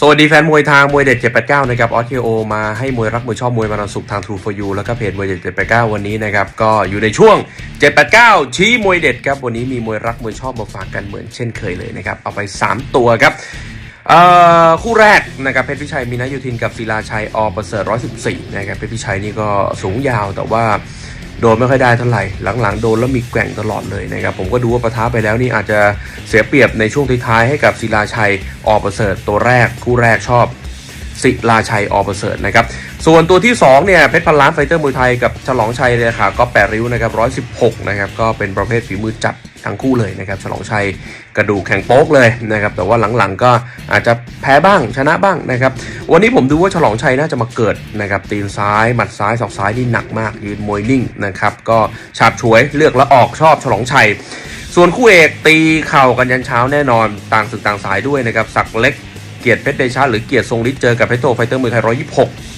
สวัสดีแฟนมวยทางมวยเด็ด 789 นะครับออสเคโอมาให้มวยรักมวยชอบมวยมานาสุขทาง True for You แล้วก็เพจมวยเด็ด 789 วันนี้นะครับ ก็อยู่ในช่วง 789 ชี้มวยเด็ดครับ วันนี้มีมวยรักมวยชอบมาฝากกันเหมือนเช่นเคยเลยนะครับ เอาไป 3 ตัวครับคู่แรกนะครับเพชรพิชัยมีนายุทินกับศิลาชัยอประเสริฐ114 นะครับเพชรพิชัยนี่ก็สูงยาวแต่ว่า โดนไม่ค่อยได้เท่าไหร่ หลังๆ โดนแล้วมีแกว่งตลอดเลยนะครับ ผมก็ดูว่าประท้าไปแล้วนี่อาจจะเสียเปรียบในช่วงท้ายให้กับศิลาชัยออประเสริฐตัวแรกคู่แรกชอบศิลาชัยออประเสริฐนะครับ ส่วนตัวที่ 2 เนี่ย เพชรพันล้านไฟเตอร์มวยไทยกับฉลองชัยเลยค่ะก็แปดริ้วนะครับ116นะครับ ก็เป็นประเภทฝีมือจัด ทั้งคู่เลยนะครับฉลองชัยกระดูกแข็งโป๊กเลยนะครับแต่ว่าหลังๆก็อาจจะแพ้บ้างชนะบ้างนะครับวันนี้ผมดูว่าฉลองชัยน่าจะมาเกิดนะครับตีนซ้ายหมัดซ้ายศอกซ้ายนี่หนักมากยืนมวยนิ่งนะครับก็ฉาบฉวยเลือกแล้วออกชอบฉลองชัย ส่วนคู่เอกตีเข่ากันยันเช้าแน่นอนต่างศึกต่างสายด้วยนะครับสักเล็กเกียรติเพชรเดชาหรือเกียรติทรงฤทธิ์เจอกับเพชรโทไฟเตอร์มือไทย126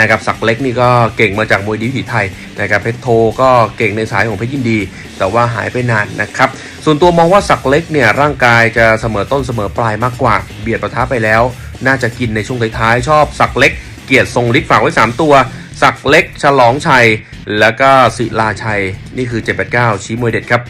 นะครับสักเล็กนี่ก็เก่งมาจากมวยดีวิถีไทยนะครับเพชรโทก็เก่งในสายของเพชรยินดี แต่ว่าหายไปนานนะครับส่วนตัวมองว่าสักเล็กเนี่ยร่างกายจะเสมอต้นเสมอปลายมากกว่า เบียดประทับไปแล้ว น่าจะกินในช่วงท้ายๆชอบสักเล็กเกียรติทรงฤทธิ์ฝากไว้ 3 ตัว สักเล็ก ฉลองชัย แล้วก็ศิลาชัย นี่คือ 789 ชี้มวยเด็ดครับ